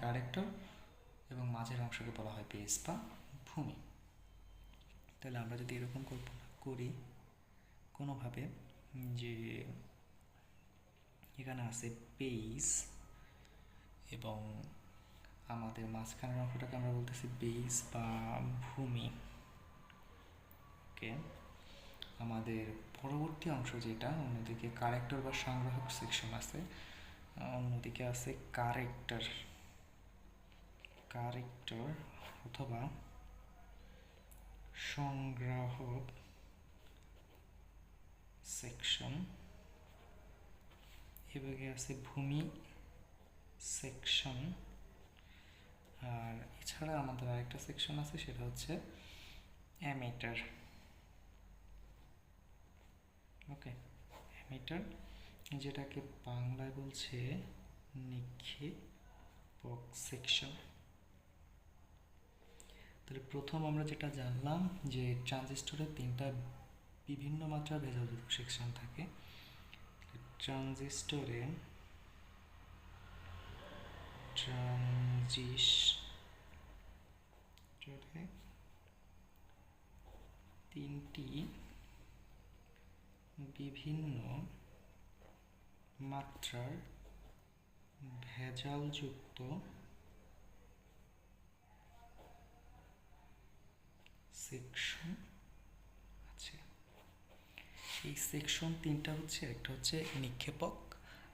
Corrector এবং মাঝের অংশকে বলা হয় বেস বা ভূমি। তাহলে আমরা যদি এরকম কল্পনা করি কোনোভাবে যে এখানে আছে বেস এবং আমাদের মাঝখানের অংশটাকে আমরা বলতেছি বেস বা ভূমি। ওকে আমাদের পরবর্তী অংশ যেটা, অন্যদিকে কারেক্টর বা সংগ্রাহক সেকশন আছে, অন্যদিকে আছে কারেক্টর কারেক্টর অথবা সংগ্রাহক সেকশন এভাবে আছে ভূমি সেকশন আর এছাড়া আমাদের আরেকটা সেকশন আছে, সেটা হচ্ছে অ্যামিটার। ওকে, অ্যামিটার, যেটাকে বাংলায় বলছে নিক্ষেপক সেকশন তাহলে প্রথম আমরা যেটা জানলাম যে ট্রানজিস্টরের তিনটা বিভিন্ন মাত্রার ভেজালযুক্ত সেকশন থাকে ট্রানজিস্টরে ট্রানজিস্টরে তিনটি বিভিন্ন মাত্রার ভেজালযুক্ত সেকশন আছে এই সেকশন তিনটা হচ্ছে, একটা হচ্ছে নিক্ষেপক,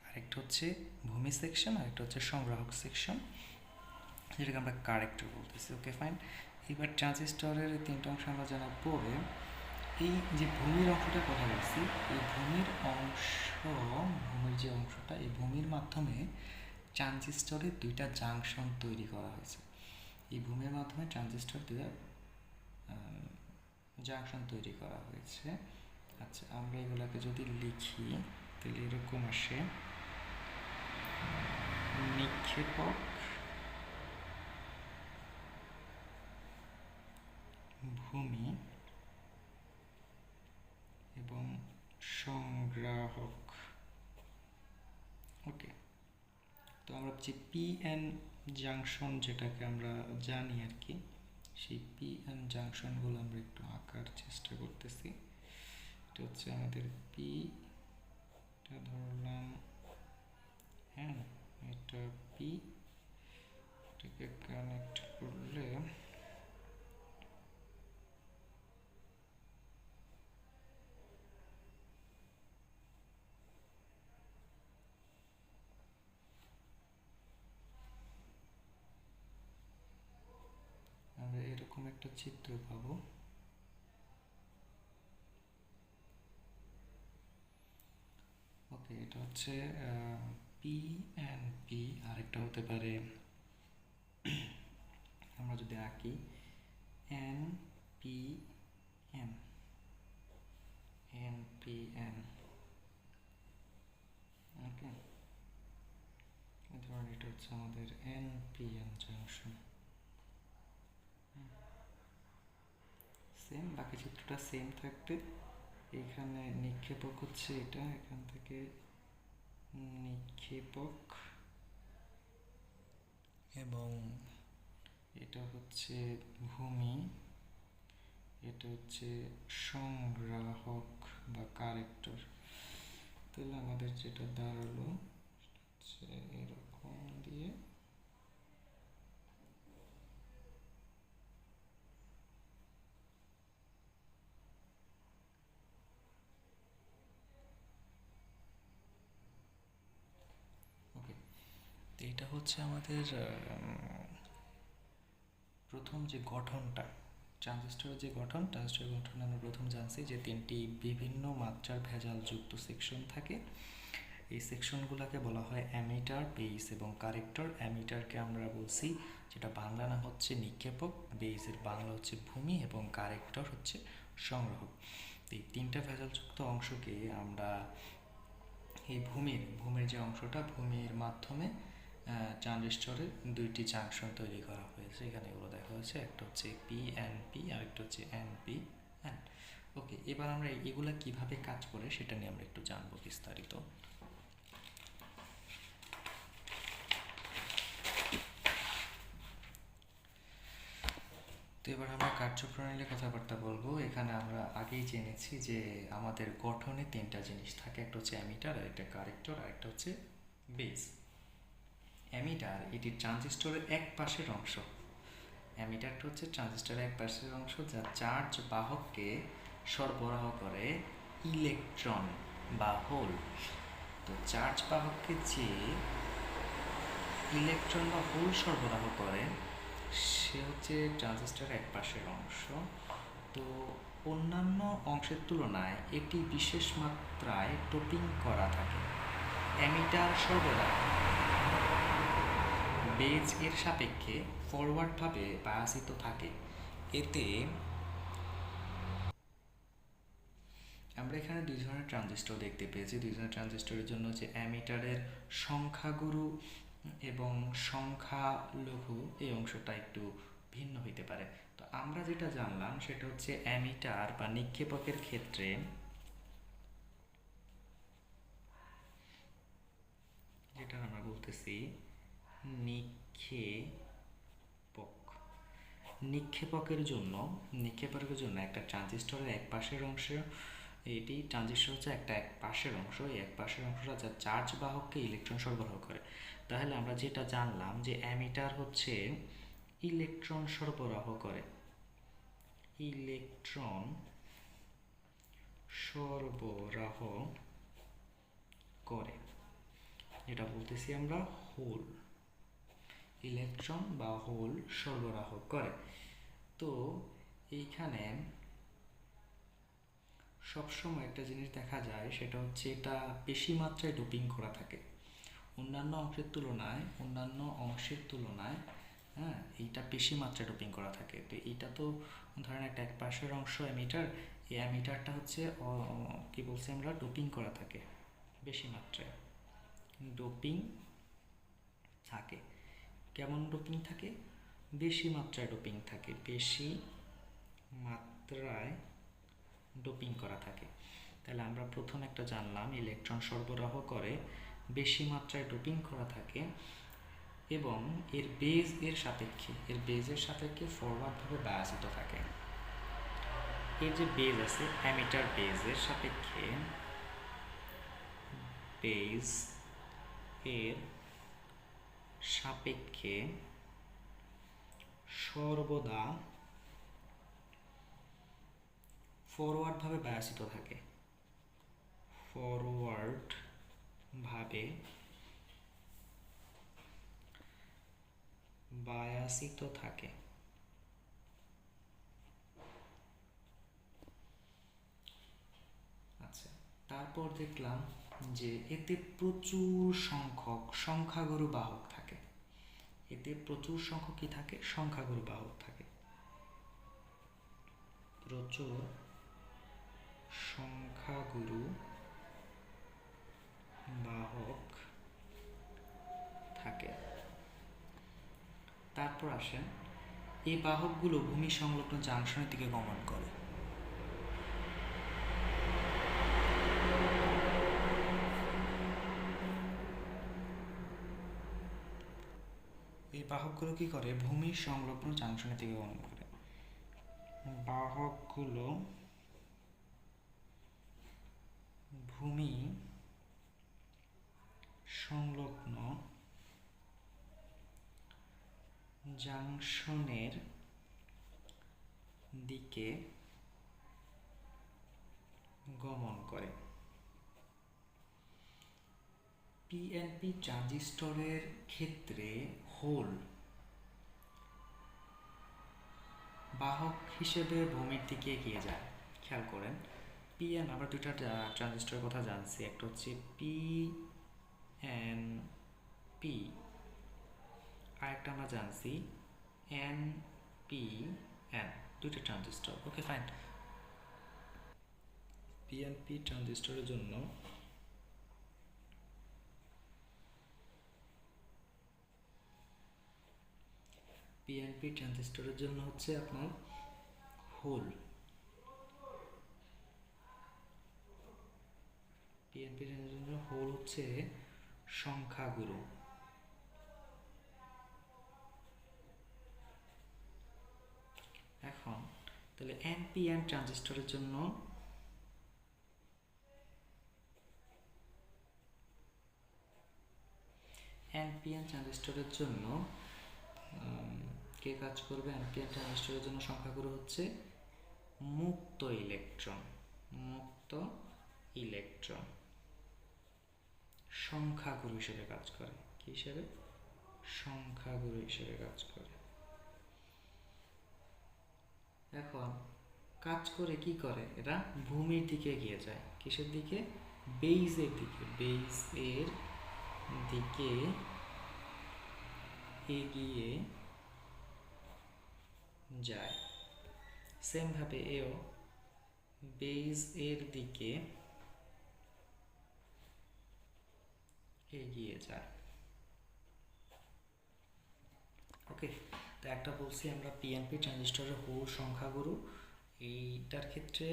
আরেকটা হচ্ছে ভূমি সেকশন আরেকটা হচ্ছে সংগ্রাহক সেকশন যেটাকে আমরা কারেক্টর বলতেছি ওকে ফাইন এবার ট্রানজিস্টরের তিনটা অংশ আমরা জানার পরে, এই যে ভূমির অংশটার কথা বলছি, এই ভূমির অংশ, ভূমির যে অংশটা, এই ভূমির মাধ্যমে ট্রানজিস্টরের দুইটা জাংশন তৈরি করা হয়েছে। এই ভূমির মাধ্যমে ট্রানজিস্টর দুইটা জাংশন তৈরি করা হয়েছে। আচ্ছা আমরা এগুলোকে যদি লিখি, তাহলে এরকম আসে। নিক্ষেপক, ভূমি এবং সংগ্রাহক। ওকে, তো আমরা যে পি এন জাংশন যেটাকে আমরা জানি আর কি। সেই পি এন জাংশনগুলো আমরা একটু আঁকার চেষ্টা করতেছি। এটা হচ্ছে আমাদের পি এটা ধরলাম হ্যাঁ এটা পি এটাকে কানেক্ট করলে আমরা এরকম একটা চিত্র পাবো। ওকে, এটা হচ্ছে পি এন পি আরেকটা হতে পারে। আমরা যদি আঁকি N P N N P N okay এটা হচ্ছে আমাদের N P N junction same বাকি চিত্রটা সেম থাকবে। এখানে নিক্ষেপক হচ্ছে এটা, এখান থেকে নিক্ষেপক। এবং এটা হচ্ছে ভূমি, এটা হচ্ছে সংগ্রাহক বা কারেক্টর তাহলে আমাদের যেটা দাঁড়াল হচ্ছে এরকম দিয়ে ওকে তো এটা হচ্ছে আমাদের প্রথম যে গঠনটা, ট্রানজিস্টরের যে গঠন, ট্রানজিস্টরের গঠন আমরা প্রথম জানছি যে তিনটি বিভিন্ন মাত্রার ভেজালযুক্ত সেকশন থাকে। এই সেকশনগুলোকে বলা হয় অ্যামিটার বেস এবং কারেক্টর। অ্যামিটারকে আমরা বলছি, যেটা বাংলা নাম হচ্ছে নিক্ষেপক বেসের বাংলা হচ্ছে ভূমি এবং কারেক্টর হচ্ছে সংগ্রহক এই তিনটা ভেজালযুক্ত অংশকে আমরা এই ভূমির ভূমির যে অংশটা, ভূমির মাধ্যমে ট্রানজিস্টরের দুইটি জাংশন তৈরি করা হয়েছে। এখানে এগুলো দেখা হয়েছে। একটা হচ্ছে পি এন পি আর একটা হচ্ছে এন পি হ্যাঁ ওকে এবার আমরা এগুলা কীভাবে কাজ করে সেটা নিয়ে আমরা একটু জানব বিস্তারিত। তো এবার আমরা কার্যপ্রণালীর কথাবার্তা বলব। এখানে আমরা আগেই জেনেছি যে আমাদের গঠনে তিনটা জিনিস থাকে। একটা হচ্ছে অ্যামিটার আর একটা কারেক্টর আর একটা হচ্ছে বেস। অ্যামিটার এটি ট্রানজিস্টরের এক পাশের অংশ। অ্যামিটারটা হচ্ছে ট্রানজিস্টরের এক পাশের অংশ যা চার্জ বাহককে সরবরাহ করে ইলেকট্রন বা হোল। তো চার্জ বাহককে যে ইলেকট্রন বা হোল সরবরাহ করে, সে হচ্ছে ট্রানজিস্টরের এক পাশের অংশ। তো অন্যান্য অংশের তুলনায় এটি বিশেষ মাত্রায় টোপিং করা থাকে। অ্যামিটার সরবরাহ বেজ এর সাপেক্ষে ফরওয়ার্ডভাবে বায়াসিত থাকে। এতে আমরা এখানে দুই ধরনের ট্রানজিস্টর দেখতে পেয়েছি। দুই ধরনের ট্রানজিস্টরের জন্য যে অ্যামিটারের সংখ্যাগুরু এবং সংখ্যা লঘু এই অংশটা একটু ভিন্ন হইতে পারে। তো আমরা যেটা জানলাম সেটা হচ্ছে অ্যামিটার বা নিক্ষেপকের ক্ষেত্রে যেটা আমরা বলতেছি নিক্ষেপক। নিক্ষেপকের জন্য নিক্ষেপকের জন্য একটা ট্রানজিস্টরের এক পাশের অংশ, এটি ট্রানজিস্টর হচ্ছে একটা এক পাশের অংশ, এই এক পাশের অংশটা যা চার্জ বাহককে ইলেকট্রন সরবরাহ করে। তাহলে আমরা যেটা জানলাম যে অ্যামিটার হচ্ছে ইলেকট্রন সরবরাহ করে। ইলেকট্রন সরবরাহ করে। এটা বলতেছি আমরা হোল ইলেকট্রন বা হোল সরবরাহ করে। তো এইখানে সবসময় একটা জিনিস দেখা যায়, সেটা হচ্ছে এটা বেশি মাত্রায় ডোপিং করা থাকে। অন্যান্য অংশের তুলনায়, অন্যান্য অংশের তুলনায় হ্যাঁ এইটা বেশি মাত্রায় ডোপিং করা থাকে। তো এইটা তো ধরেন একটা এক পাশের অংশ অ্যামিটার, এই অ্যামিটারটা হচ্ছে কি বলছি আমরা, ডোপিং করা থাকে, বেশি মাত্রায়। ডোপিং থাকে। কেমন ডোপিং থাকে? বেশি মাত্রায় ডোপিং থাকে। বেশি মাত্রায় ডোপিং করা থাকে। তাহলে আমরা প্রথম একটা জানলাম, ইলেকট্রন সরবরাহ করে বেশি মাত্রায় ডোপিং করা থাকে এবং এর বেজ এর সাপেক্ষে, এর বেজের সাপেক্ষে ফরওয়ার্ডভাবে বায়াসিত থাকে। এর যে বেজ আছে অ্যামিটার বেজের সাপেক্ষে বেজ এর সাপেক্ষে সর্বদা ফরওয়ার্ডভাবে বায়াসিত থাকে। ফরওয়ার্ড ভাবে বায়াসিত থাকে। আচ্ছা তারপর দেখলাম যে এতে প্রচুর সংখ্যক সংখ্যাগুরু বাহক থাকে। এতে প্রচুর সংখ্যক কি থাকে? সংখ্যাগুরু বাহক থাকে। প্রচুর সংখ্যাগুরু বাহক থাকে। তারপর আসেন, এই বাহকগুলো ভূমি সংলগ্ন জাংশনের দিকে গমন করে এই বাহকগুলো কি করে? ভূমি সংলগ্ন জাংশনের দিকে গমন করে। বাহকগুলো ভূমি সংলগ্ন জাংশনের দিকে গমন করে। পিএনপি ট্রানজিস্টরের ক্ষেত্রে হোল বাহক হিসেবে ভূমির দিকে এগিয়ে যায়। খেয়াল করেন পিএন আমরা দুইটা ট্রানজিস্টরের কথা জানছি। একটা হচ্ছে পি এন পি আরেকটা আমরা জানছি এন পি এন দুইটা ট্রানজিস্টর ওকে ফাইন পিএনপি ট্রানজিস্টরের জন্য পিএনপি ট্রানজিস্টরের জন্য হচ্ছে আপনার হোল পিএনপি জন্য হোল হচ্ছে সংখ্যাগুরু। তাহলে এনপিএন ট্রানজিস্টরের জন্য এনপিএন ট্রানজিস্টরের জন্য কে কাজ করবে এনপিএন ট্রানজিস্টরের জন্য সংখ্যাগুলো হচ্ছে? মুক্ত ইলেকট্রন মুক্ত ইলেকট্রন সংখ্যাগুরু হিসেবে কাজ করে। কি হিসেবে? সংখ্যাগুরু হিসেবে কাজ করে। এখন কাজ করে কি করে? এরা ভূমির দিকে এগিয়ে যায়। কিসের দিকে? বেইজের দিকে। বেইজ এর দিকে এগিয়ে যায়। সেমভাবে এও বেইজ এর দিকে এগিয়ে যায়। ওকে তো একটা বলছি আমরা পিএনপি ট্রানজিস্টরের হোল সংখ্যাগুরু। এইটার ক্ষেত্রে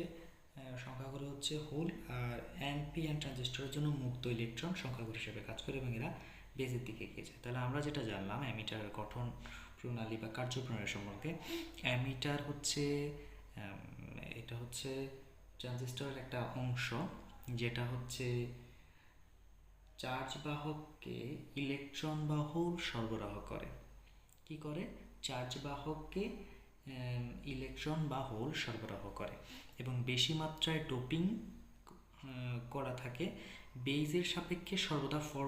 সংখ্যাগুরু হচ্ছে হোল আর এনপিএন ট্রানজিস্টরের জন্য মুক্ত ইলেকট্রন সংখ্যাগুরু হিসেবে কাজ করে এবং এরা বেজের দিকে এগিয়ে যায়। তাহলে আমরা যেটা জানলাম অ্যামিটারের গঠন প্রণালী বা কার্যপ্রণালী সম্পর্কে। অ্যামিটার হচ্ছে এটা হচ্ছে ট্রানজিস্টরের একটা অংশ, যেটা হচ্ছে চার্জ বাহককে ইলেকট্রন বাহোল সরবরাহ করে। কি করে? চার্জ বাহককে ইলেকট্রন বা হোল সরবরাহ করে। এবং বেশি মাত্রায় ডোপিং করা থাকে। বেইজের সাপেক্ষে সর্বদা ফরওয়ার্ড